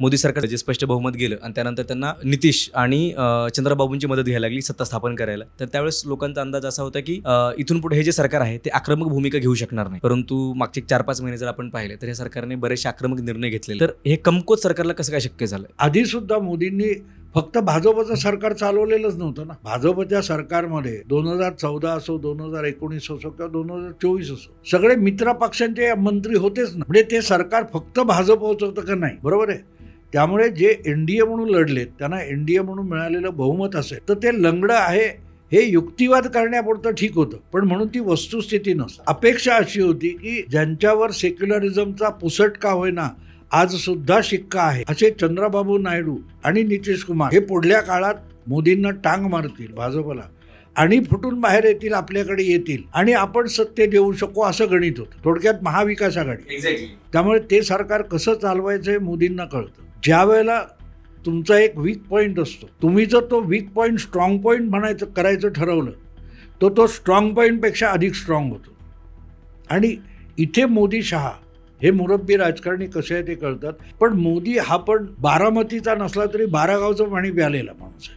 मोदी सरकार जे स्पष्ट बहुमत गेलं आणि त्यानंतर त्यांना नितीश आणि चंद्रबाबूंची मदत घ्यायला लागली सत्ता स्थापन करायला. तर त्यावेळेस लोकांचा अंदाज असा होता की इथून पुढे हे जे सरकार आहे ते आक्रमक भूमिका घेऊ शकणार नाही. परंतु मागचे चार पाच महिने जर आपण पाहिले तर या सरकारने बरेचसे आक्रमक निर्णय घेतले तर हे कमकोत सरकारला कसं काय शक्य झालं आधी सुद्धा मोदींनी फक्त भाजपचं सरकार चालवलेलंच नव्हतं ना. भाजपच्या सरकारमध्ये दोन हजार चौदा असो दोन हजार एकोणीस असो किंवा दोन हजार चोवीस असो सगळे मित्र पक्षांचे मंत्री होतेच ना. म्हणजे ते सरकार फक्त भाजप होतं का नाही? बरोबर आहे? त्यामुळे जे एनडीए म्हणून लढलेत त्यांना एनडीए म्हणून मिळालेलं बहुमत असेल तर ते लंगडं आहे हे युक्तिवाद करण्यापुरतं ठीक होतं. पण म्हणून ती वस्तुस्थिती नसते अपेक्षा अशी होती की ज्यांच्यावर सेक्युलरिझमचा पुसट का होईना आज सुद्धा शिक्का आहे. असे चंद्रबाबू नायडू आणि नितीश कुमार हे पुढल्या काळात मोदींना टांग मारतील भाजपला आणि फुटून बाहेर येतील आपल्याकडे येतील आणि आपण सत्य देऊ शकू असं गणित होतं. थोडक्यात महाविकास आघाडी. त्यामुळे ते सरकार कसं चालवायचं हे मोदींना कळतं. ज्या वेळेला तुमचा एक वीक पॉईंट असतो तुम्ही जर तो वीक पॉईंट स्ट्रॉंग पॉईंट म्हणायचं करायचं ठरवलं तर तो स्ट्रॉंग पॉईंटपेक्षा अधिक स्ट्रॉंग होतो. आणि इथे मोदी शहा हे मुरब्बी राजकारणी कसे आहे ते कळतात पण मोदी हा पण बारामतीचा नसला तरी बारागावचं पाणी प्यालेला माणूस